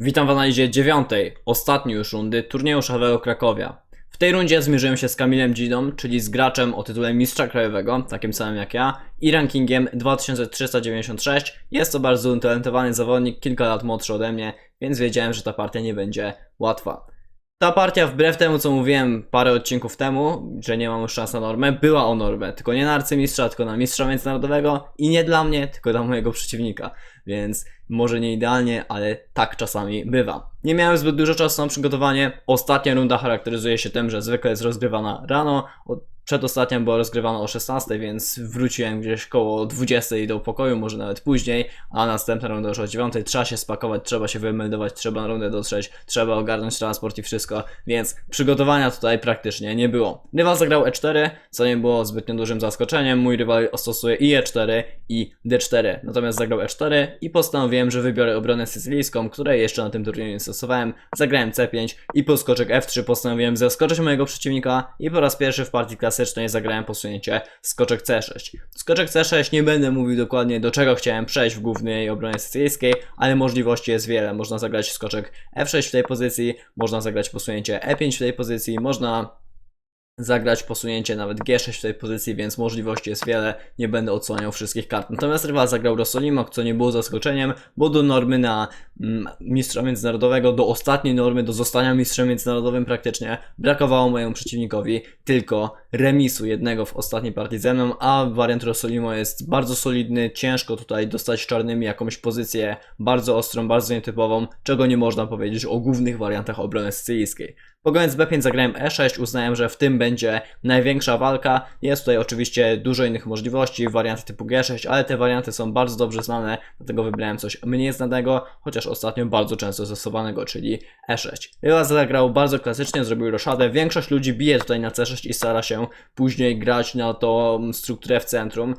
Witam w analizie dziewiątej, ostatniej już rundy turnieju szachowego Krakowia. W tej rundzie zmierzyłem się z Kamilem Dzidą, czyli z graczem o tytule mistrza krajowego, takim samym jak ja, i rankingiem 2396. Jest to bardzo utalentowany zawodnik, kilka lat młodszy ode mnie, więc wiedziałem, że ta partia nie będzie łatwa. Ta partia, wbrew temu co mówiłem parę odcinków temu, że nie mam już szans na normę, była o normę. Tylko nie na arcymistrza, tylko na mistrza międzynarodowego i nie dla mnie, tylko dla mojego przeciwnika. Więc może nie idealnie, ale tak czasami bywa. Nie miałem zbyt dużo czasu na przygotowanie. Ostatnia runda charakteryzuje się tym, że zwykle jest rozgrywana rano. Przedostatnia była rozgrywana o 16, więc wróciłem gdzieś koło 20 do pokoju, może nawet później, a następna runda już o 9. Trzeba się spakować, trzeba się wymeldować, trzeba na rundę dotrzeć, trzeba ogarnąć transport i wszystko, więc przygotowania tutaj praktycznie nie było. Rywal zagrał E4, co nie było zbytnio dużym zaskoczeniem. Mój rywal stosuje i E4 i D4, natomiast zagrał E4 i postanowiłem, że wybiorę obronę sycylijską, której jeszcze na tym turnieju nie stosowałem. Zagrałem C5 i po skoczek F3 postanowiłem zaskoczyć mojego przeciwnika i po raz pierwszy w partii klasycznej zagrałem posunięcie skoczek C6. Skoczek C6 nie będę mówił dokładnie do czego chciałem przejść w głównej obronie sycylijskiej, ale możliwości jest wiele. Można zagrać skoczek F6 w tej pozycji, można zagrać posunięcie E5 w tej pozycji, można zagrać posunięcie nawet G6 w tej pozycji, więc możliwości jest wiele, nie będę odsłaniał wszystkich kart. Natomiast rywal zagrał Rossolimok, co nie było zaskoczeniem, bo do normy na mm, mistrza międzynarodowego, do ostatniej normy, do zostania mistrzem międzynarodowym praktycznie brakowało mojemu przeciwnikowi tylko remisu jednego w ostatniej partii ze mną, a wariant Rossolimo jest bardzo solidny, ciężko tutaj dostać czarnymi jakąś pozycję bardzo ostrą, bardzo nietypową, czego nie można powiedzieć o głównych wariantach obrony sycylijskiej. Pogrając B5 zagrałem E6, uznałem, że w tym będzie największa walka. Jest tutaj oczywiście dużo innych możliwości, warianty typu G6, ale te warianty są bardzo dobrze znane, dlatego wybrałem coś mniej znanego, chociaż ostatnio bardzo często stosowanego, czyli E6. Rywal zagrał bardzo klasycznie, zrobił roszadę. Większość ludzi bije tutaj na C6 i stara się później grać na tą strukturę w centrum,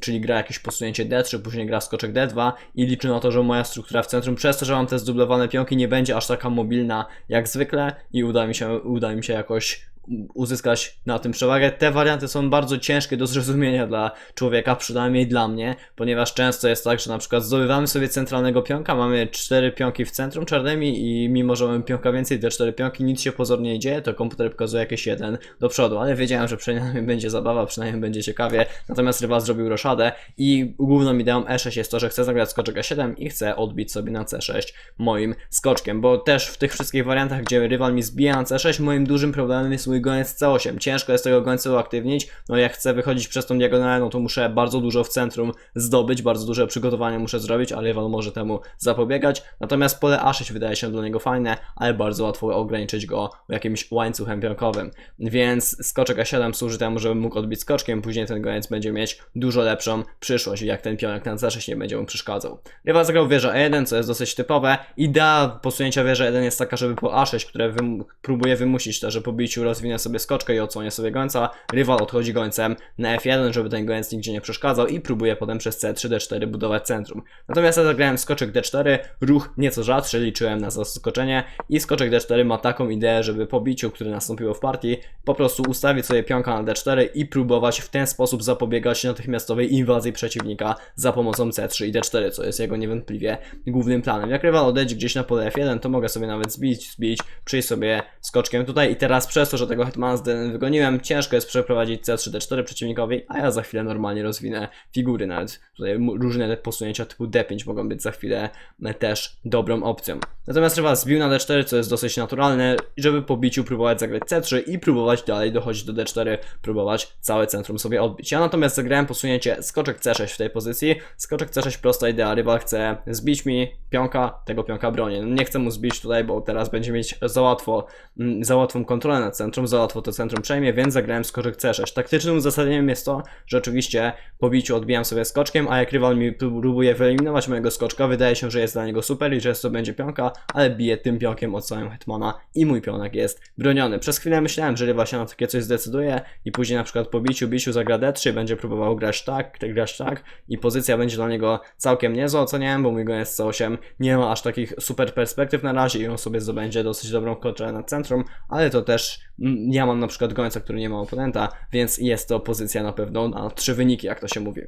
czyli gra jakieś posunięcie D3, później gra skoczek D2 i liczy na to, że moja struktura w centrum, przez to, że mam te zdublowane pionki, nie będzie aż taka mobilna jak zwykle i uda mi się, uda mi się jakoś uzyskać na tym przewagę. Te warianty są bardzo ciężkie do zrozumienia dla człowieka, przynajmniej dla mnie, ponieważ często jest tak, że na przykład zdobywamy sobie centralnego pionka, mamy cztery pionki w centrum czarnymi i mimo, że mamy pionka więcej, te cztery pionki, nic się pozornie nie dzieje, to komputer pokazuje jakieś jeden do przodu, ale wiedziałem, że przynajmniej będzie zabawa, przynajmniej będzie ciekawie, natomiast rywal zrobił roszadę i główną ideą E6 jest to, że chcę zagrać skoczek E7 i chcę odbić sobie na C6 moim skoczkiem, bo też w tych wszystkich wariantach, gdzie rywal mi zbija na C6, moim dużym problemem jest mój goniec C8. Ciężko jest tego gońca uaktywnić, no jak chcę wychodzić przez tą diagonalę, no to muszę bardzo dużo w centrum zdobyć, bardzo duże przygotowanie muszę zrobić, a rywal może temu zapobiegać. Natomiast pole A6 wydaje się dla niego fajne, ale bardzo łatwo ograniczyć go jakimś łańcuchem pionkowym. Więc skoczek A7 służy temu, żebym mógł odbić skoczkiem, później ten goniec będzie mieć dużo lepszą przyszłość, jak ten pionek na C6 nie będzie mu przeszkadzał. Rywal zagrał wieżę E1, co jest dosyć typowe. Idea posunięcia wieży E1 jest taka, żeby po A6, które wym próbuje wymusić to, że po biciu rozwinie sobie skoczkę i odsłonie sobie gońca, rywal odchodzi gońcem na F1, żeby ten goniec nigdzie nie przeszkadzał i próbuje potem przez C3, D4 budować centrum. Natomiast ja zagrałem skoczek D4, ruch nieco rzadszy, liczyłem na zaskoczenie i skoczek D4 ma taką ideę, żeby po biciu, które nastąpiło w partii, po prostu ustawić sobie pionka na D4 i próbować w ten sposób zapobiegać natychmiastowej inwazji przeciwnika za pomocą C3 i D4, co jest jego niewątpliwie głównym planem. Jak rywal odejdzie gdzieś na pole F1, to mogę sobie nawet zbić, zbić, przyjść sobie skoczkiem tutaj i teraz przez to, że tego hetmana z D1 wygoniłem, ciężko jest przeprowadzić C3, D4 przeciwnikowi, a ja za chwilę normalnie rozwinę figury, nawet tutaj różne posunięcia typu D5 mogą być za chwilę e, też dobrą opcją. Natomiast rywal zbił na D4, co jest dosyć naturalne, żeby po biciu próbować zagrać C3 i próbować dalej dochodzić do D4, próbować całe centrum sobie odbić. Ja natomiast zagrałem posunięcie skoczek C6 w tej pozycji. Skoczek C6 prosta idea, rywal chce zbić mi pionka, tego pionka bronię. No nie chcę mu zbić tutaj, bo teraz będzie mieć za łatwo, mm, za łatwą kontrolę nad centrum, za łatwo to centrum przejmie, więc zagrałem skoczek C6. Taktycznym uzasadnieniem jest to, że oczywiście po biciu odbijam sobie skoczkiem, a jak rywal mi próbuje wyeliminować mojego skoczka, wydaje się, że jest dla niego super i że to będzie pionka, ale bije tym pionkiem od całego hetmana i mój pionek jest broniony. Przez chwilę myślałem, że rywal się na takie coś zdecyduje i później na przykład po biciu, biciu zagra D3, będzie próbował grać tak, tak, grać tak i pozycja będzie dla niego całkiem niezła, oceniałem, bo mój goniec C8 nie ma aż takich super perspektyw na razie i on sobie zdobędzie dosyć dobrą kontrolę nad centrum, ale to też mm, ja mam na przykład gońca, który nie ma oponenta, więc jest to pozycja na pewno na trzy wyniki, jak to się mówi.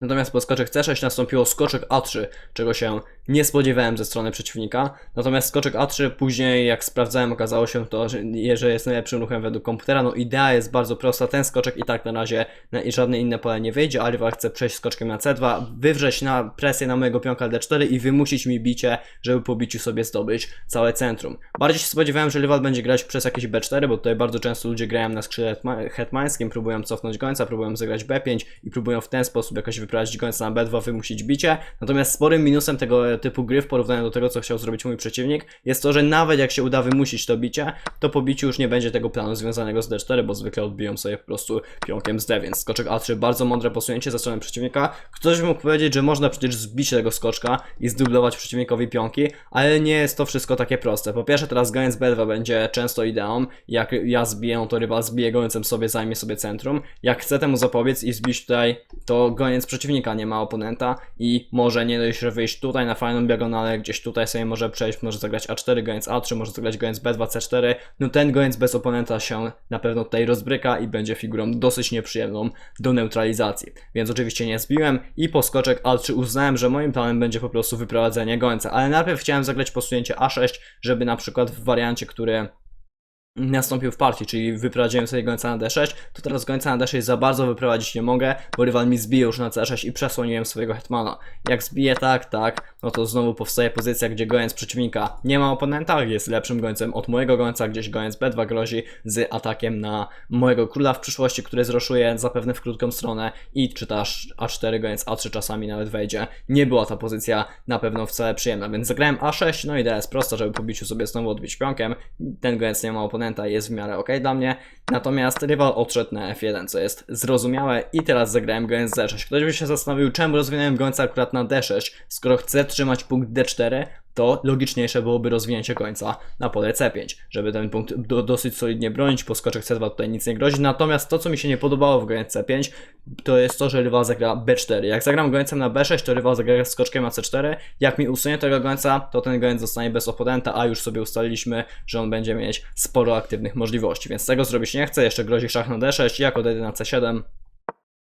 Natomiast po skoczek C6 nastąpiło skoczek A3, czego się nie spodziewałem ze strony przeciwnika. Natomiast skoczek A3 później, jak sprawdzałem, okazało się to, że, jest najlepszym ruchem według komputera. No idea jest bardzo prosta, ten skoczek i tak na razie na żadne inne pole nie wyjdzie, a chce przejść skoczkiem na C2, wywrzeć na presję na mojego pionka D4 i wymusić mi bicie, żeby po biciu sobie zdobyć całe centrum. Bardziej się spodziewałem, że rywal będzie grać przez jakieś B4, bo tutaj bardzo często ludzie grają na skrzydle hetma- hetmańskim, próbują cofnąć gońca, próbują zagrać B5 i próbują w ten sposób jakoś wyprowadzić gońca na B2, wymusić bicie. Natomiast sporym minusem tego typu gry w porównaniu do tego, co chciał zrobić mój przeciwnik, jest to, że nawet jak się uda wymusić to bicie, to po biciu już nie będzie tego planu związanego z D4, bo zwykle odbiją sobie po prostu pionkiem z D, więc skoczek A3 bardzo mądre posunięcie ze strony przeciwnika. Ktoś by mógł powiedzieć, że można przecież zbić tego skoczka i zdublować przeciwnikowi pionki, ale nie jest to wszystko takie proste. Po pierwsze, teraz goniec B2 będzie często ideą. Jak ja zbiję, to rywal zbije gońcem sobie, zajmie sobie centrum. Jak chcę temu zapobiec i zbić tutaj, to goniec przeciwnika nie ma oponenta i może nie dość, że wyjść tutaj na fajną diagonalę, gdzieś tutaj sobie może przejść, może zagrać A4, goniec A3, może zagrać goniec B2, C4. No ten goniec bez oponenta się na pewno tutaj rozbryka i będzie figurą dosyć nieprzyjemną do neutralizacji. Więc oczywiście nie zbiłem i po skoczek A3 uznałem, że moim planem będzie po prostu wyprowadzenie gońca, ale najpierw chciałem zagrać posunięcie A6, żeby na przykład w wariancie, który nastąpił w partii, czyli wyprowadziłem sobie gońca na D6, to teraz gońca na D6 za bardzo wyprowadzić nie mogę, bo rywal mi zbije już na C6 i przesłoniłem swojego hetmana. Jak zbije tak, tak, no to znowu powstaje pozycja, gdzie gońc przeciwnika nie ma oponenta, jest lepszym gońcem od mojego gońca, gdzieś gońc B2 grozi z atakiem na mojego króla w przyszłości, który zroszuje zapewne w krótką stronę i czy też A4 gońc A3 czasami nawet wejdzie. Nie była ta pozycja na pewno wcale przyjemna, więc zagrałem A6, no idea jest prosta, żeby po biciu sobie znowu odbić pionkiem, ten gońc nie ma oponenta, jest w miarę ok dla mnie, natomiast rywal odszedł na F1, co jest zrozumiałe i teraz zagrałem gońc D6. Ktoś by się zastanowił, czemu rozwinąłem gońca akurat na D6, skoro chcę trzymać punkt D4, to logiczniejsze byłoby rozwinięcie końca na pole C5, żeby ten punkt do, dosyć solidnie bronić, po skoczek C2 tutaj nic nie grozi, natomiast to co mi się nie podobało w goniec C5, to jest to, że rywal zagra B4. Jak zagram gońcem na B6, to rywal zagra skoczkiem na C4, jak mi usunie tego gońca, to ten goniec zostanie bez oponenta, a już sobie ustaliliśmy, że on będzie mieć sporo aktywnych możliwości, więc tego zrobić nie chcę, jeszcze grozi szach na D6, jak odejdę na C7,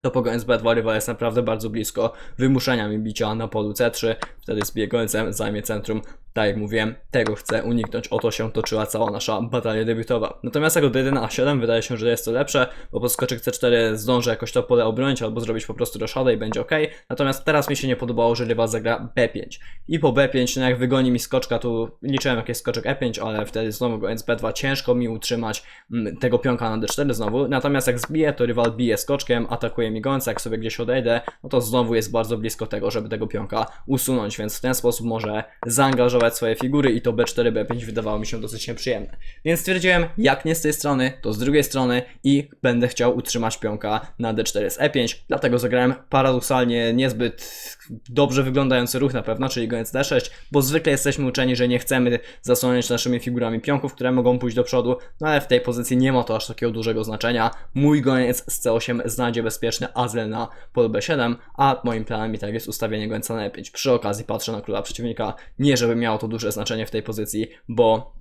to po goniec B2 rywal jest naprawdę bardzo blisko wymuszenia mi bicia na polu C3, wtedy zbije gońcem, zajmie centrum, tak jak mówiłem, tego chcę uniknąć, o to się toczyła cała nasza batalia debiutowa. Natomiast jak odejdę na A7 wydaje się, że jest to lepsze, bo po skoczek C4 zdążę jakoś to pole obronić albo zrobić po prostu roszadę i będzie ok. Natomiast teraz mi się nie podobało, że rywal zagra B5. I po B5, no jak wygoni mi skoczka, tu liczyłem jak skoczek E5, ale wtedy znowu goniec B2, ciężko mi utrzymać mm, tego pionka na D4 znowu. Natomiast jak zbije, to rywal bije skoczkiem, atakuje mi gońca, jak sobie gdzieś odejdę, no to znowu jest bardzo blisko tego, żeby tego pionka usunąć, więc w ten sposób może zaangażować swoje figury i to B4, B5 wydawało mi się dosyć nieprzyjemne. Więc stwierdziłem, jak nie z tej strony, to z drugiej strony i będę chciał utrzymać pionka na D4 z E5, dlatego zagrałem paradoksalnie niezbyt dobrze wyglądający ruch na pewno, czyli goniec D6, bo zwykle jesteśmy uczeni, że nie chcemy zasłonić naszymi figurami pionków, które mogą pójść do przodu, no ale w tej pozycji nie ma to aż takiego dużego znaczenia. Mój goniec z C8 znajdzie bezpieczny azyl na polu B7, a moim planem i tak jest ustawienie gońca na E5. Przy okazji patrzę na króla przeciwnika, nie żeby miało to duże znaczenie w tej pozycji, bo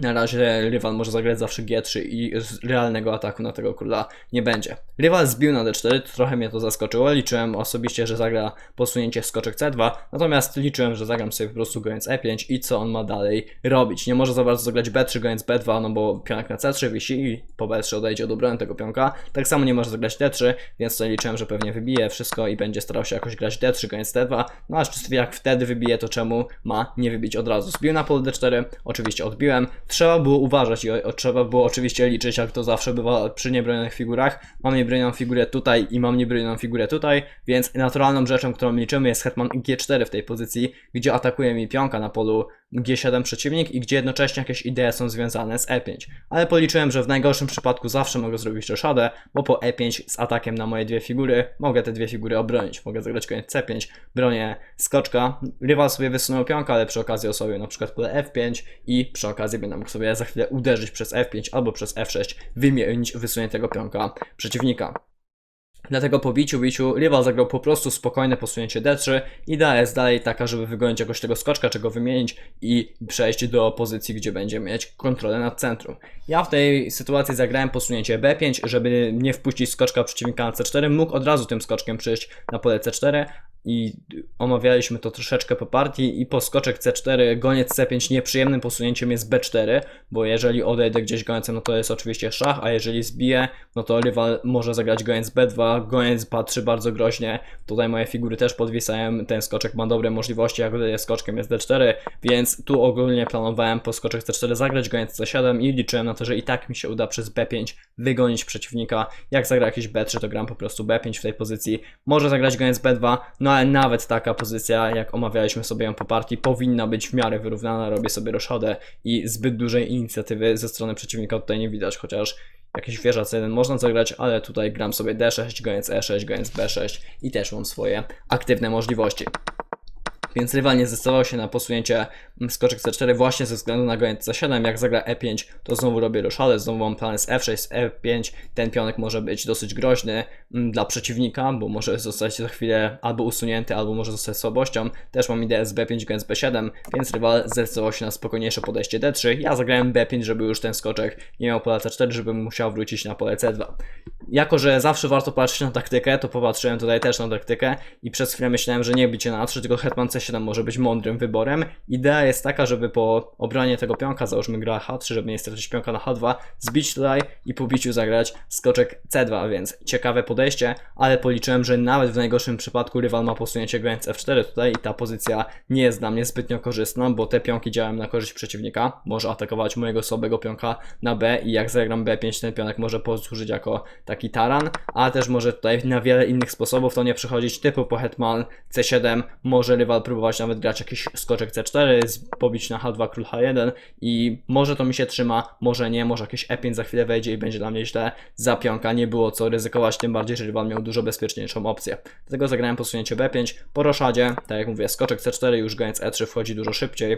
na razie rywal może zagrać zawsze G3 i realnego ataku na tego króla nie będzie. Rywal zbił na D4, trochę mnie to zaskoczyło. Liczyłem osobiście, że zagra posunięcie skoczek C2, natomiast liczyłem, że zagram sobie po prostu goniec E5 i co on ma dalej robić. Nie może za bardzo zagrać B3, goniec B2, no bo pionek na C3 wisi i po B3 odejdzie od obrony tego pionka. Tak samo nie może zagrać D3, więc tutaj liczyłem, że pewnie wybije wszystko i będzie starał się jakoś grać D3, goniec D2. No a jak wtedy wybije, to czemu ma nie wybić od razu? Zbił na pole D4, oczywiście odbiłem. Trzeba było uważać i o, o, trzeba było oczywiście liczyć, jak to zawsze bywa przy niebronionych figurach. Mam niebronioną figurę tutaj i mam niebronioną figurę tutaj, więc naturalną rzeczą, którą liczymy jest hetman G4 w tej pozycji, gdzie atakuje mi pionka na polu G7 przeciwnik i gdzie jednocześnie jakieś idee są związane z E5. Ale policzyłem, że w najgorszym przypadku zawsze mogę zrobić roszadę, bo po E5 z atakiem na moje dwie figury mogę te dwie figury obronić. Mogę zagrać koniec C5, bronię skoczka, rywal sobie wysunął pionka, ale przy okazji osłabił na przykład pole F5 i przy okazji będę mógł sobie za chwilę uderzyć przez F5 albo przez F6, wymienić wysuniętego pionka przeciwnika. Dlatego po biciu, biciu rywal zagrał po prostu spokojne posunięcie D3. Idea jest dalej taka, żeby wygonić jakoś tego skoczka, czego wymienić i przejść do pozycji, gdzie będzie mieć kontrolę nad centrum. Ja w tej sytuacji zagrałem posunięcie B5, żeby nie wpuścić skoczka przeciwnika na C4. Mógł od razu tym skoczkiem przyjść na pole C4, i omawialiśmy to troszeczkę po partii i po skoczek C4, goniec C5 nieprzyjemnym posunięciem jest B4, bo jeżeli odejdę gdzieś gońcem, no to jest oczywiście szach, a jeżeli zbiję, no to rywal może zagrać goniec B2, goniec patrzy bardzo groźnie, tutaj moje figury też podwisają, ten skoczek ma dobre możliwości, jak odejdę skoczkiem jest D4, więc tu ogólnie planowałem po skoczek C4 zagrać goniec C7 i liczyłem na to, że i tak mi się uda przez B5 wygonić przeciwnika, jak zagra jakiś B3, to gram po prostu B5 w tej pozycji, może zagrać goniec B2, no ale nawet taka pozycja, jak omawialiśmy sobie ją po partii, powinna być w miarę wyrównana, robię sobie roszadę i zbyt dużej inicjatywy ze strony przeciwnika tutaj nie widać, chociaż jakieś wieża C1 można zagrać, ale tutaj gram sobie D6, goniec E6, goniec B6 i też mam swoje aktywne możliwości. Więc rywal nie zdecydował się na posunięcie mm, skoczek C4 właśnie ze względu na goniec C7. Jak zagra E5, to znowu robię roszadę, znowu mam plan z F6, z E5. Ten pionek może być dosyć groźny mm, dla przeciwnika, bo może zostać za chwilę albo usunięty, albo może zostać słabością. Też mam ideę z B5, goniec B7, więc rywal zdecydował się na spokojniejsze podejście D3. Ja zagrałem B5, żeby już ten skoczek nie miał pola C4, żeby musiał wrócić na pole C2. Jako, że zawsze warto patrzeć na taktykę, to popatrzyłem tutaj też na taktykę i przez chwilę myślałem, że nie bicie na A3, tylko hetman C7 może być mądrym wyborem. Idea jest taka, żeby po obronie tego pionka, załóżmy gra H3, żeby nie stracić pionka na H2, zbić tutaj i po biciu zagrać skoczek C2, więc ciekawe podejście, ale policzyłem, że nawet w najgorszym przypadku rywal ma posunięcie goniec F4 tutaj i ta pozycja nie jest dla mnie zbytnio korzystna, bo te pionki działają na korzyść przeciwnika, może atakować mojego słabego pionka na B i jak zagram B5, ten pionek może posłużyć jako taki taran, a też może tutaj na wiele innych sposobów to nie przychodzić, typu po hetman C7 może rywal próbować nawet grać jakiś skoczek C4, z- pobić na H2 król H1 i może to mi się trzyma, może nie, może jakieś E5 za chwilę wejdzie i będzie dla mnie źle, za pionka nie było co ryzykować, tym bardziej, że rywal miał dużo bezpieczniejszą opcję. Dlatego zagrałem posunięcie B5, po roszadzie, tak jak mówię, skoczek C4, już goniec E3 wchodzi dużo szybciej,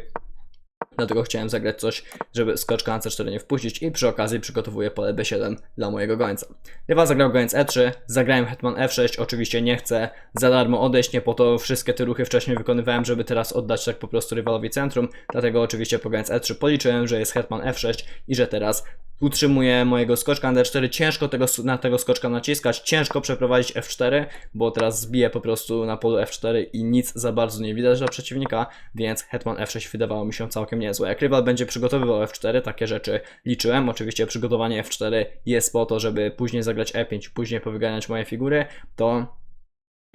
Dlatego chciałem zagrać coś, żeby skoczka na C4 nie wpuścić i przy okazji przygotowuję pole B7 dla mojego gońca. Rywal zagrał goniec E3, zagrałem hetman F6, oczywiście nie chcę za darmo odejść, nie po to wszystkie te ruchy wcześniej wykonywałem, żeby teraz oddać tak po prostu rywalowi centrum, dlatego oczywiście po goniec E3 policzyłem, że jest hetman F6 i że teraz utrzymuję mojego skoczka na D4, ciężko tego, na tego skoczka naciskać, ciężko przeprowadzić F4, bo teraz zbiję po prostu na polu F4 i nic za bardzo nie widać dla przeciwnika, więc hetman F6 wydawało mi się całkiem niezłe. Jak rywal będzie przygotowywał F4, takie rzeczy liczyłem, oczywiście przygotowanie F4 jest po to, żeby później zagrać E5, później powyganiać moje figury, to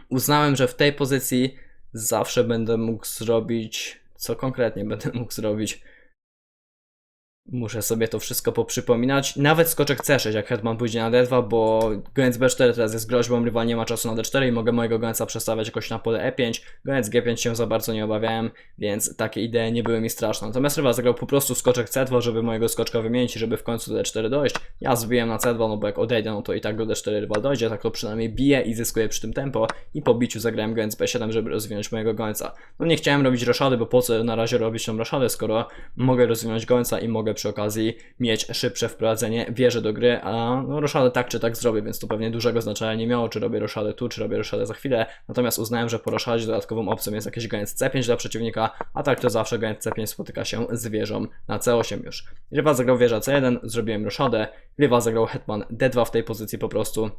uznałem, że w tej pozycji zawsze będę mógł zrobić, co konkretnie będę mógł zrobić, Muszę sobie to wszystko poprzypominać. Nawet skoczek C6, jak hetman pójdzie na D2, bo goniec B4 teraz jest groźbą, rywal nie ma czasu na D4 i mogę mojego gońca przestawiać jakoś na pole E5. Goniec G5 się za bardzo nie obawiałem, więc takie idee nie były mi straszne. Natomiast rywal zagrał po prostu skoczek C2, żeby mojego skoczka wymienić żeby w końcu do D4 dojść. Ja zbiłem na C2, no bo jak odejdę, no to i tak do D4 rywal dojdzie, tak to przynajmniej bije i zyskuje przy tym tempo. I po biciu zagrałem goniec B7, żeby rozwinąć mojego gońca. No nie chciałem robić roszady, bo po co na razie robić tą roszadę, skoro mogę rozwinąć gońca i mogę przy okazji mieć szybsze wprowadzenie wieży do gry, a no, roszadę tak czy tak zrobię, więc to pewnie dużego znaczenia nie miało, czy robię roszadę tu, czy robię roszadę za chwilę. Natomiast uznałem, że po roszadzie dodatkową opcją jest jakiś goniec C5 dla przeciwnika, a tak to zawsze goniec C5 spotyka się z wieżą na C8 już. Rywal zagrał wieża C1, zrobiłem roszadę, rywal zagrał hetman D2 w tej pozycji po prostu,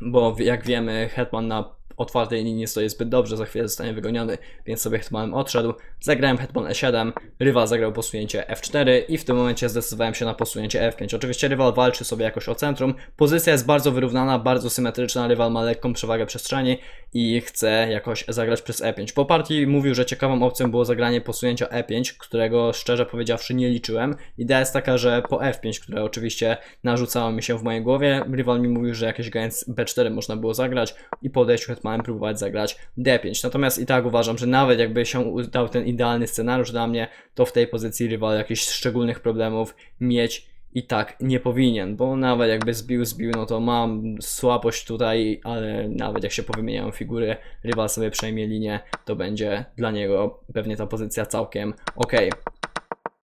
bo jak wiemy hetman na otwartej linii stoi zbyt dobrze, za chwilę zostanie wygoniony, więc sobie hetmanem odszedł. Zagrałem hetman E7, rywal zagrał posunięcie F4 i w tym momencie zdecydowałem się na posunięcie F5. Oczywiście rywal walczy sobie jakoś o centrum, pozycja jest bardzo wyrównana, bardzo symetryczna, rywal ma lekką przewagę przestrzeni i chce jakoś zagrać przez E5. Po partii mówił, że ciekawą opcją było zagranie posunięcia E5, którego szczerze powiedziawszy nie liczyłem. Idea jest taka, że po F5, które oczywiście narzucało mi się w mojej głowie, rywal mi mówił, że jakieś goniec B4 można było zagrać i po odejściu hetmanem próbować zagrać D5. Natomiast i tak uważam, że nawet jakby się udał ten idealny scenariusz dla mnie, to w tej pozycji rywal jakichś szczególnych problemów mieć i tak nie powinien, bo nawet jakby zbił, zbił, no to mam słabość tutaj, ale nawet jak się powymieniają figury, rywal sobie przejmie linię, to będzie dla niego pewnie ta pozycja całkiem ok.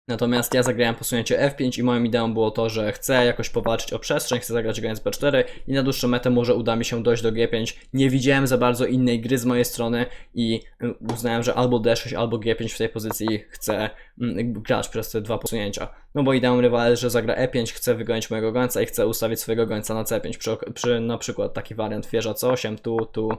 Natomiast ja zagrałem posunięcie F5 i moją ideą było to, że chcę jakoś powalczyć o przestrzeń, chcę zagrać goniec B4 i na dłuższą metę może uda mi się dojść do G5. Nie widziałem za bardzo innej gry z mojej strony i uznałem, że albo D6, albo G5 w tej pozycji chcę mm, grać przez te dwa posunięcia. No bo ideą rywala że zagra E5, chce wygonić mojego gońca i chce ustawić swojego gońca na C5. Przy, przy na przykład taki wariant wieża C8, tu, tu,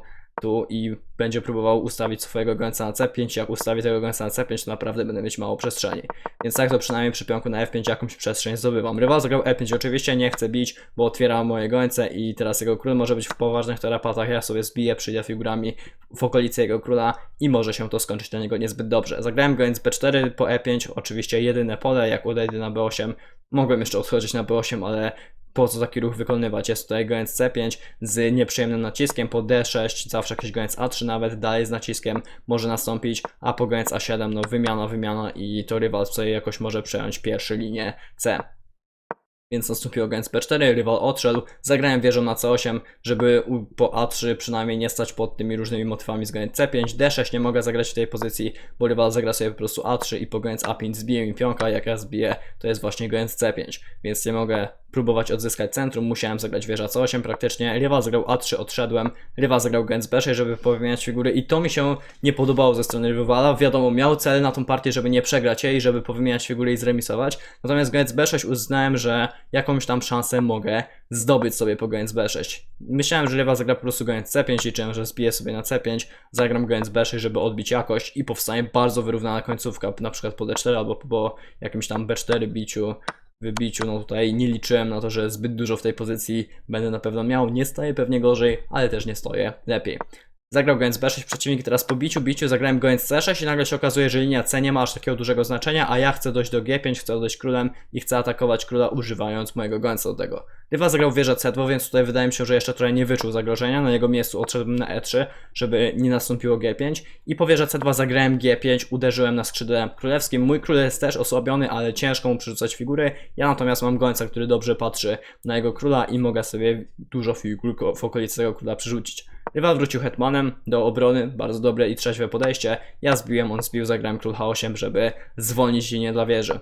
tu i będzie próbował ustawić swojego gońca na C5. Jak ustawi tego gońca na C5, to naprawdę będę mieć mało przestrzeni. Więc tak to przynajmniej przy pionku na F5 jakąś przestrzeń zdobywam. Rywal zagrał E5 oczywiście, nie chce bić, bo otwiera moje gońce i teraz jego król może być w poważnych tarapatach. Ja sobie zbiję, przyjdę figurami w okolicy jego króla i może się to skończyć dla niego niezbyt dobrze. Zagrałem gońc B4 po E5, oczywiście jedyne pole, jak odejdę na B8. Mogłem jeszcze odchodzić na B8, ale po co taki ruch wykonywać? Jest tutaj gońc C5 z nieprzyjemnym naciskiem, po D6 zawsze jakiś gońc A3 nawet dalej z naciskiem może nastąpić, a po gońc A7 no wymiana, wymiana i to rywal sobie jakoś może przejąć pierwszy linię C. Więc nastąpiło gońc B4, rywal odszedł, zagrałem wieżą na C8, żeby po A3 przynajmniej nie stać pod tymi różnymi motywami z gońc C5, D6 nie mogę zagrać w tej pozycji, bo rywal zagra sobie po prostu A3 i po gońc A5 zbije mi pionka, jak ja zbiję to jest właśnie gońc C5, więc nie mogę próbować odzyskać centrum, musiałem zagrać wieża C8 praktycznie, rywal zagrał A3, odszedłem, rywal zagrał gońc B6, żeby powymieniać figury i to mi się nie podobało ze strony rywala, wiadomo, miał cel na tą partię, żeby nie przegrać jej, żeby powymieniać figury i zremisować, natomiast gońc B6 uznałem, że jakąś tam szansę mogę zdobyć sobie po gońc B6. Myślałem, że rywal zagra po prostu gońc C5, liczyłem, że zbiję sobie na C5, zagram gońc B6, żeby odbić jakość i powstanie bardzo wyrównana końcówka, na przykład po D4 albo po jakimś tam B4 biciu, wybiciu, no tutaj nie liczyłem na to, że zbyt dużo w tej pozycji będę na pewno miał, nie stoję pewnie gorzej, ale też nie stoję lepiej. Zagrał gońc B6, przeciwnik teraz po biciu, biciu zagrałem gońc C6 i nagle się okazuje, że linia C nie ma aż takiego dużego znaczenia, a ja chcę dojść do G5, chcę odejść królem i chcę atakować króla używając mojego gońca do tego. Rywal zagrał wieżę C2, więc tutaj wydaje mi się, że jeszcze trochę nie wyczuł zagrożenia, na jego miejscu odszedłbym na E3, żeby nie nastąpiło G5 i po wieżę C2 zagrałem G5, uderzyłem na skrzydle królewskim. Mój król jest też osłabiony, ale ciężko mu przerzucać figury, ja natomiast mam gońca, który dobrze patrzy na jego króla i mogę sobie dużo figur w okolicy tego króla przerzucić. Rywal wrócił hetmanem do obrony, bardzo dobre i trzeźwe podejście. Ja zbiłem, on zbił, zagrałem król H8, żeby zwolnić linię dla wieży.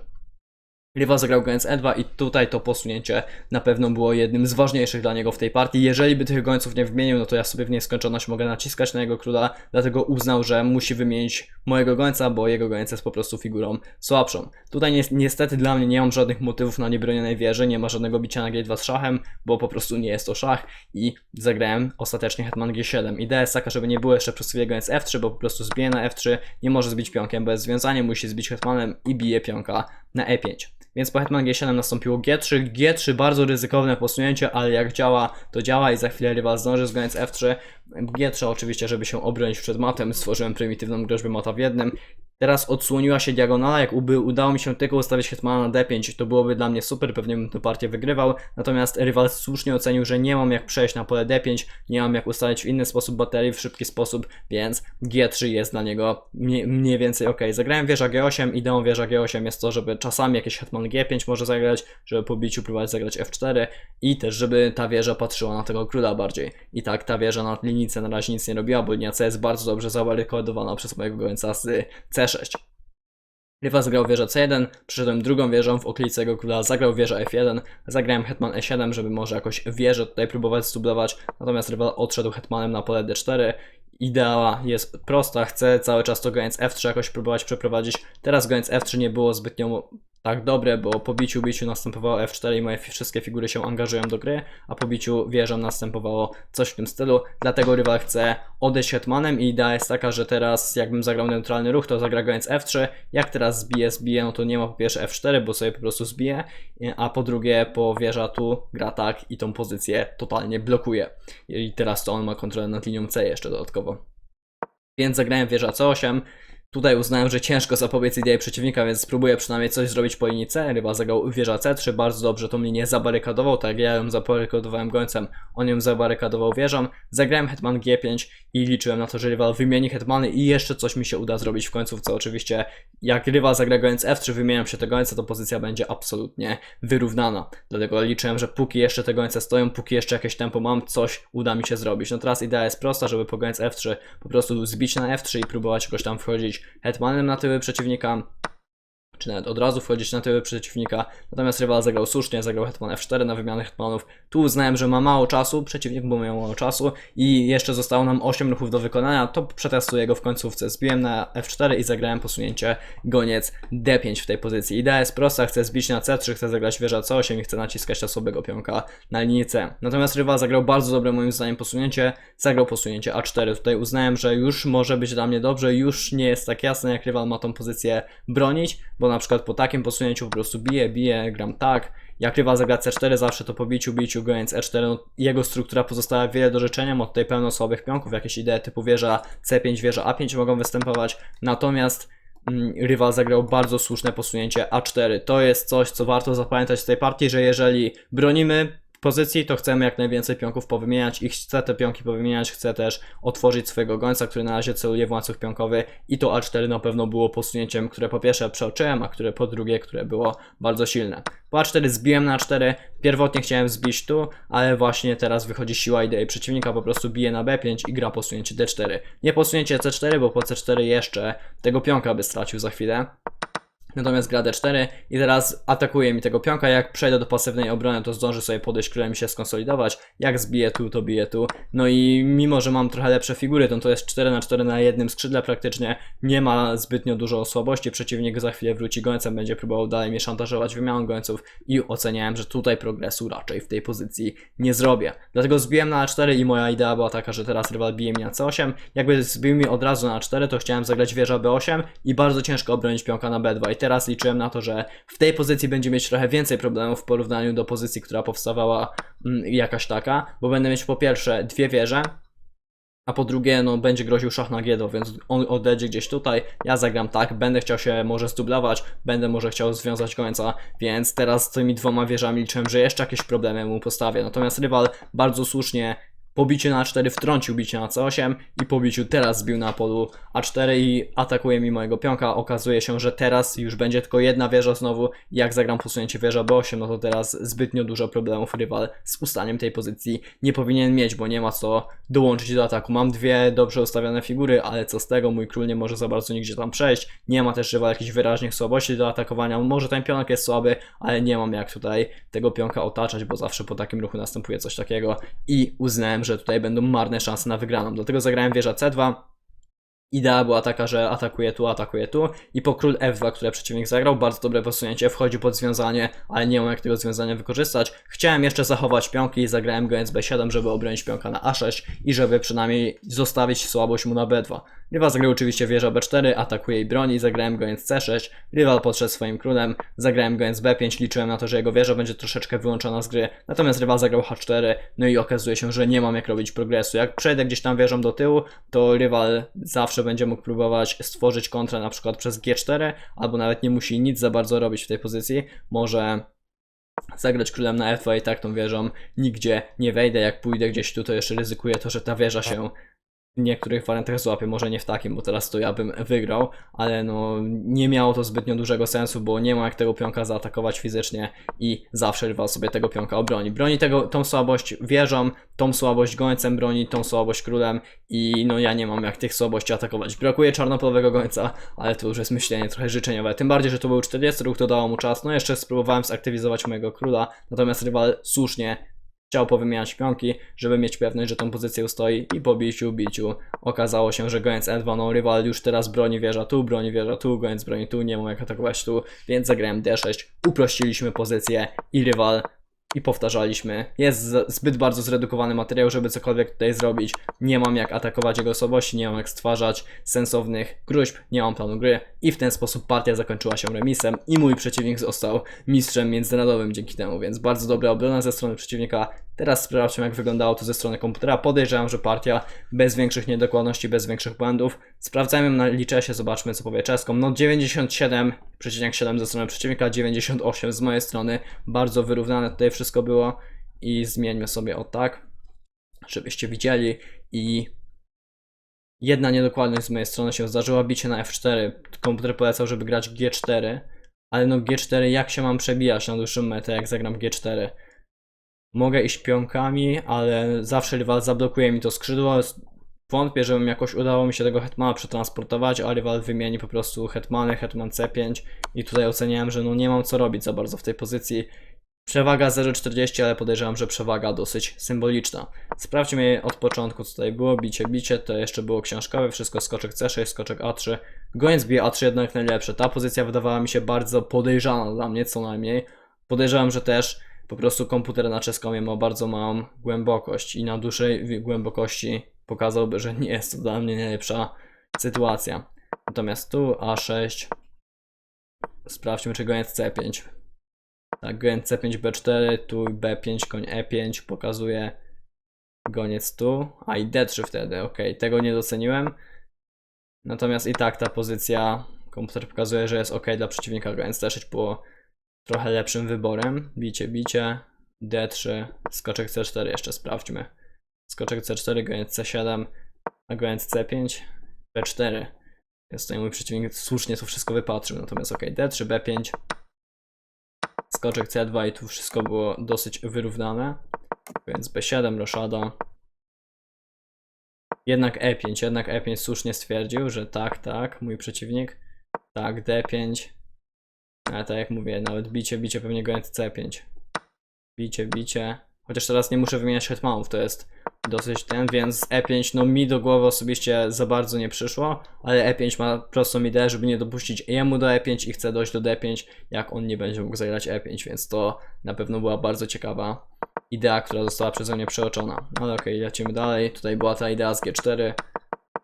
Rywal zagrał gońc E2 i tutaj to posunięcie na pewno było jednym z ważniejszych dla niego w tej partii. Jeżeli by tych gońców nie wymienił, no to ja sobie w nieskończoność mogę naciskać na jego króla, dlatego uznał, że musi wymienić mojego gońca, bo jego gońc jest po prostu figurą słabszą. Tutaj ni niestety dla mnie nie mam żadnych motywów na niebronionej wieży, nie ma żadnego bicia na G2 z szachem, bo po prostu nie jest to szach i zagrałem ostatecznie hetman G7. Idea jest taka, żeby nie było jeszcze przez chwilę gońc F3, bo po prostu zbije na F3, nie może zbić pionkiem bez związania, musi zbić hetmanem i bije pionka na E5. Więc po Hetman G7 nastąpiło G3. G3 bardzo ryzykowne posunięcie, ale jak działa, to działa i za chwilę rywal zdąży z gońc F3. G3 oczywiście, żeby się obronić przed matem, stworzyłem prymitywną groźbę mata w jednym. Teraz odsłoniła się diagonala, jak uby, udało mi się tylko ustawić hetmana na D5, to byłoby dla mnie super, pewnie bym tę partię wygrywał. Natomiast rywal słusznie ocenił, że nie mam jak przejść na pole D5, nie mam jak ustawić w inny sposób baterii, w szybki sposób, więc G3 jest dla niego mniej, mniej więcej ok. Zagrałem wieża G8, ideą wieża G8 jest to, żeby czasami jakiś hetman G5 może zagrać, żeby po biciu próbować zagrać F4 i też żeby ta wieża patrzyła na tego króla bardziej. I tak ta wieża na linii C na razie nic nie robiła, bo linia C jest bardzo dobrze zabarykodowana przez mojego gońca z C6. Rywal zagrał wieżę C1, przyszedłem drugą wieżą w okolicy jego króla, zagrał wieżę F1, zagrałem hetman E7, żeby może jakoś wieżę tutaj próbować zdublować, natomiast rywal odszedł hetmanem na pole D4. Idea jest prosta, chcę cały czas to gońc F3 jakoś próbować przeprowadzić. Teraz gońc F3 nie było zbytnio tak dobre, bo po biciu biciu następowało F4 i moje wszystkie figury się angażują do gry, a po biciu wieżą następowało coś w tym stylu, dlatego rywal chce odejść hetmanem i idea jest taka, że teraz jakbym zagrał neutralny ruch, to zagra gońc F3, jak teraz zbije, zbije, no to nie ma po pierwsze F4, bo sobie po prostu zbije, a po drugie po wieża tu gra tak i tą pozycję totalnie blokuje. I teraz to on ma kontrolę nad linią C jeszcze dodatkowo. Więc zagrałem wieża C8. Tutaj uznałem, że ciężko zapobiec idei przeciwnika, więc spróbuję przynajmniej coś zrobić po linii C. Ryba zagrał wieża C3, bardzo dobrze tą linię zabarykadował, tak ja ją zabarykadowałem gońcem, on ją zabarykadował wieżą. Zagrałem hetman G5 i liczyłem na to, że rywal wymieni hetmany i jeszcze coś mi się uda zrobić w końcówce. Oczywiście jak rywal zagra gońc F3, wymieniam się te gońce, to pozycja będzie absolutnie wyrównana. Dlatego liczyłem, że póki jeszcze te gońce stoją, póki jeszcze jakieś tempo mam, coś uda mi się zrobić. No teraz idea jest prosta, żeby po gońc F3 po prostu zbić na F3 i próbować jakoś tam wchodzić hetmanem na tyły przeciwnika. Czy nawet od razu wchodzić na tyły przeciwnika. Natomiast rywal zagrał słusznie, zagrał hetman f4 na wymianę hetmanów. Tu uznałem, że ma mało czasu, przeciwnik bo miał mało czasu i jeszcze zostało nam 8 ruchów do wykonania, to przetestuję go w końcówce. Zbiłem na f4 i zagrałem posunięcie goniec d5 w tej pozycji. Idea jest prosta, chcę zbić na c3, chcę zagrać wieża c8 i chcę naciskać na słabego pionka na linii c. Natomiast rywal zagrał bardzo dobre moim zdaniem posunięcie, zagrał posunięcie a4. Tutaj uznałem, że już może być dla mnie dobrze, już nie jest tak jasne jak rywal ma tą pozycję bronić, bo na przykład po takim posunięciu po prostu bije, bije, gram tak, jak rywal zagra C4, zawsze to po biciu, biciu, goniec E4, no, jego struktura pozostawia wiele do życzenia, ma tutaj pełno słabych pionków, jakieś idee typu wieża C5, wieża A5 mogą występować, natomiast mm, rywal zagrał bardzo słuszne posunięcie A4. To jest coś, co warto zapamiętać w tej partii, że jeżeli bronimy pozycji, to chcemy jak najwięcej pionków powymieniać i chcę te pionki powymieniać, chcę też otworzyć swojego gońca, który na razie celuje w łańcuch pionkowy i to A4 na pewno było posunięciem, które po pierwsze przeoczyłem, a które po drugie, które było bardzo silne. Po A4 zbiłem na A4, pierwotnie chciałem zbić tu, ale właśnie teraz wychodzi siła idei przeciwnika, po prostu bije na B5 i gra posunięcie D4. Nie posunięcie C4, bo po C4 jeszcze tego pionka by stracił za chwilę. Natomiast gra D4 i teraz atakuje mi tego pionka, jak przejdę do pasywnej obrony, to zdąży sobie podejść królem się skonsolidować, jak zbije tu, to bije tu, no i mimo, że mam trochę lepsze figury, to to jest 4 na 4 na jednym skrzydle praktycznie, nie ma zbytnio dużo słabości, przeciwnik za chwilę wróci gońcem, będzie próbował dalej mnie szantażować wymianą gońców i oceniałem, że tutaj progresu raczej w tej pozycji nie zrobię. Dlatego zbiłem na A4 i moja idea była taka, że teraz rywal bije mi na C8, jakby zbił mi od razu na A4, to chciałem zagrać wieża B8 i bardzo ciężko obronić pionka na B2 i teraz liczyłem na to, że w tej pozycji będzie mieć trochę więcej problemów w porównaniu do pozycji, która powstawała mm, jakaś taka, bo będę mieć po pierwsze dwie wieże, a po drugie, no będzie groził szach na G2, więc on odejdzie gdzieś tutaj, ja zagram tak, będę chciał się może zdublować, będę może chciał związać końca, więc teraz z tymi dwoma wieżami liczyłem, że jeszcze jakieś problemy mu postawię. Natomiast rywal bardzo słusznie po biciu na A4 wtrącił bicie na C8 i po biciu teraz zbił na polu A4 i atakuje mi mojego pionka. Okazuje się, że teraz już będzie tylko jedna wieża znowu. Jak zagram posunięcie wieża B8, no to teraz zbytnio dużo problemów rywal z ustaniem tej pozycji nie powinien mieć, bo nie ma co dołączyć do ataku. Mam dwie dobrze ustawione figury, ale co z tego, mój król nie może za bardzo nigdzie tam przejść. Nie ma też rywal jakichś wyraźnych słabości do atakowania. Może ten pionek jest słaby, ale nie mam jak tutaj tego pionka otaczać, bo zawsze po takim ruchu następuje coś takiego i uznałem, że tutaj będą marne szanse na wygraną. Dlatego zagrałem wieża C2. Idea była taka, że atakuje tu, atakuje tu i po król F2, które przeciwnik zagrał, bardzo dobre posunięcie, wchodzi pod związanie, ale nie mam jak tego związania wykorzystać. Chciałem jeszcze zachować pionki i zagrałem go B7, żeby obronić pionka na A6 i żeby przynajmniej zostawić słabość mu na B2. Rywal zagrał oczywiście wieża B4, atakuje i broni, zagrałem go C6, rywal podszedł swoim królem, zagrałem go B5, liczyłem na to, że jego wieża będzie troszeczkę wyłączona z gry, natomiast rywal zagrał H4, no i okazuje się, że nie mam jak robić progresu. Jak przejdę gdzieś tam wieżą do tyłu, to rywal zawsze będzie mógł próbować stworzyć kontrę na przykład przez G4, albo nawet nie musi nic za bardzo robić w tej pozycji, może zagrać królem na F2 i tak tą wieżą nigdzie nie wejdę, jak pójdę gdzieś tu, to jeszcze ryzykuję to, że ta wieża się niektórych wariantach złapie, może nie w takim, bo teraz to ja bym wygrał, ale no nie miało to zbytnio dużego sensu, bo nie ma jak tego pionka zaatakować fizycznie i zawsze rywal sobie tego pionka obroni. Broni tego, tą słabość wieżą, tą słabość gońcem broni, tą słabość królem i no ja nie mam jak tych słabości atakować. Brakuje czarnopolowego gońca, ale to już jest myślenie trochę życzeniowe. Tym bardziej, że to był 40 ruch, to dało mu czas. No jeszcze spróbowałem zaktywizować mojego króla, natomiast rywal słusznie chciał powymieniać pionki, żeby mieć pewność, że tą pozycję ustoi i po biciu, biciu. Okazało się, że goniec N2, no rywal już teraz broni wieża tu, broni wieża tu, goniec broni tu, nie mam jak atakować tu, więc zagrałem D6, uprościliśmy pozycję i rywal i powtarzaliśmy. Jest zbyt bardzo zredukowany materiał, żeby cokolwiek tutaj zrobić. Nie mam jak atakować jego osobowości, nie mam jak stwarzać sensownych gruźb, nie mam planu gry i w ten sposób partia zakończyła się remisem i mój przeciwnik został mistrzem międzynarodowym dzięki temu, więc bardzo dobra obrona ze strony przeciwnika. Teraz sprawdźmy jak wyglądało to ze strony komputera. Podejrzewam, że partia bez większych niedokładności, bez większych błędów. Sprawdzajmy na liczenie, zobaczmy co powie czeską. No 97, przecinek 7 ze strony przeciwnika, 98 z mojej strony. Bardzo wyrównane tutaj wszystko było i zmieńmy sobie o tak, żebyście widzieli i jedna niedokładność z mojej strony się zdarzyła, bicie na F4. Komputer polecał, żeby grać G4, ale no G4 jak się mam przebijać na dłuższą metę, jak zagram G4? Mogę iść pionkami, ale zawsze rywal zablokuje mi to skrzydło. Wątpię, żebym jakoś udało mi się tego Hetmana przetransportować, a rywal wymieni po prostu Hetmany, Hetman C5 i tutaj oceniałem, że no nie mam co robić za bardzo w tej pozycji. Przewaga 0,40, ale podejrzewam, że przewaga dosyć symboliczna. Sprawdźmy od początku, co tutaj było. Bicie, bicie, to jeszcze było książkowe, wszystko skoczek C6, skoczek A3. Goniec bije A3 jednak najlepsze. Ta pozycja wydawała mi się bardzo podejrzana dla mnie, co najmniej. Podejrzewam, że też po prostu komputer na czeskomie ma bardzo małą głębokość i na dłuższej głębokości pokazałby, że nie jest to dla mnie najlepsza sytuacja. Natomiast tu A6. Sprawdźmy, czy goniec C5. Tak, goniec C5, B4, tu B5, koń E5 pokazuje goniec tu, a i D3 wtedy, ok, tego nie doceniłem. Natomiast i tak ta pozycja, komputer pokazuje, że jest ok dla przeciwnika, goniec D6 było trochę lepszym wyborem. Bicie, bicie, D3, skoczek C4 jeszcze sprawdźmy. Skoczek C4, goniec C7, a goniec C5, B4. Jest tutaj mój przeciwnik słusznie to wszystko wypatrzył, natomiast ok, D3, B5, skoczek C2 i tu wszystko było dosyć wyrównane. Więc B7, roszada. Jednak E5, jednak E5 słusznie stwierdził, że tak, tak, mój przeciwnik. Tak, D5. Ale tak jak mówię, nawet bicie, bicie pewnie goniec C5. Bicie, bicie. Chociaż teraz nie muszę wymieniać hetmanów, to jest dosyć ten, więc E5 no mi do głowy osobiście za bardzo nie przyszło, ale E5 ma prostą ideę, żeby nie dopuścić jemu do E5 i chce dojść do D5, jak on nie będzie mógł zagrać E5, więc to na pewno była bardzo ciekawa idea, która została przeze mnie przeoczona. Ale okej, lecimy dalej. Tutaj była ta idea z G4,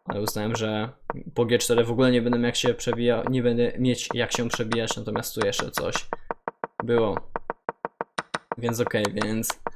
ale uznałem, że po G4 w ogóle nie będę jak się przebijał, nie będę mieć jak się przebijać, natomiast tu jeszcze coś było. Więc okej, więc tu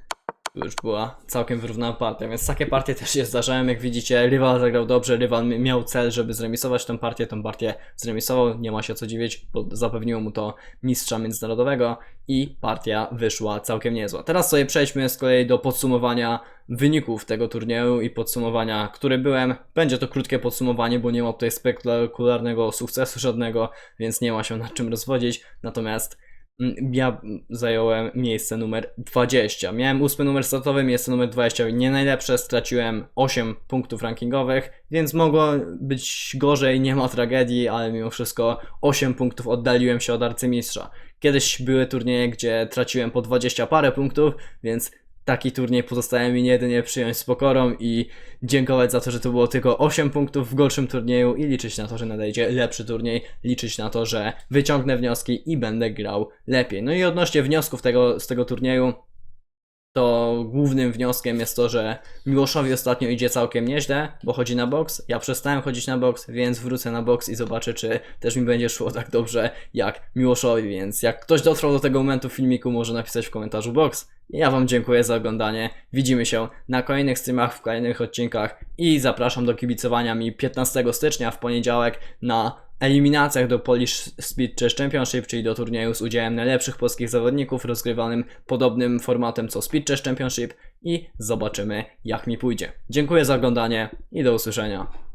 już była całkiem wyrównana partia, więc takie partie też się zdarzają, jak widzicie, rywal zagrał dobrze, rywal mi- miał cel, żeby zremisować tę partię, tę partię zremisował, nie ma się co dziwić, bo zapewniło mu to mistrza międzynarodowego i partia wyszła całkiem niezła. Teraz sobie przejdźmy z kolei do podsumowania wyników tego turnieju i podsumowania, który byłem. Będzie to krótkie podsumowanie, bo nie ma tutaj spektakularnego sukcesu żadnego, więc nie ma się nad czym rozwodzić, natomiast Ja zająłem miejsce numer 20. Miałem ósmy numer startowy, miejsce numer 20 nie najlepsze, straciłem 8 punktów rankingowych, więc mogło być gorzej, nie ma tragedii, ale mimo wszystko 8 punktów oddaliłem się od arcymistrza. Kiedyś były turnieje, gdzie traciłem po 20 parę punktów, więc taki turniej pozostaje mi jedynie przyjąć z pokorą i dziękować za to, że to było tylko 8 punktów w gorszym turnieju i liczyć na to, że nadejdzie lepszy turniej, liczyć na to, że wyciągnę wnioski i będę grał lepiej. No i odnośnie wniosków tego, z tego turnieju, to głównym wnioskiem jest to, że Miłoszowi ostatnio idzie całkiem nieźle, bo chodzi na boks. Ja przestałem chodzić na boks, więc wrócę na boks i zobaczę, czy też mi będzie szło tak dobrze jak Miłoszowi. Więc jak ktoś dotrwał do tego momentu w filmiku, może napisać w komentarzu boks. Ja Wam dziękuję za oglądanie. Widzimy się na kolejnych streamach, w kolejnych odcinkach i zapraszam do kibicowania mi 15 stycznia w poniedziałek na eliminacjach do Polish Speed Chess Championship, czyli do turnieju z udziałem najlepszych polskich zawodników, rozgrywanym podobnym formatem co Speed Chess Championship i zobaczymy jak mi pójdzie. Dziękuję za oglądanie i do usłyszenia.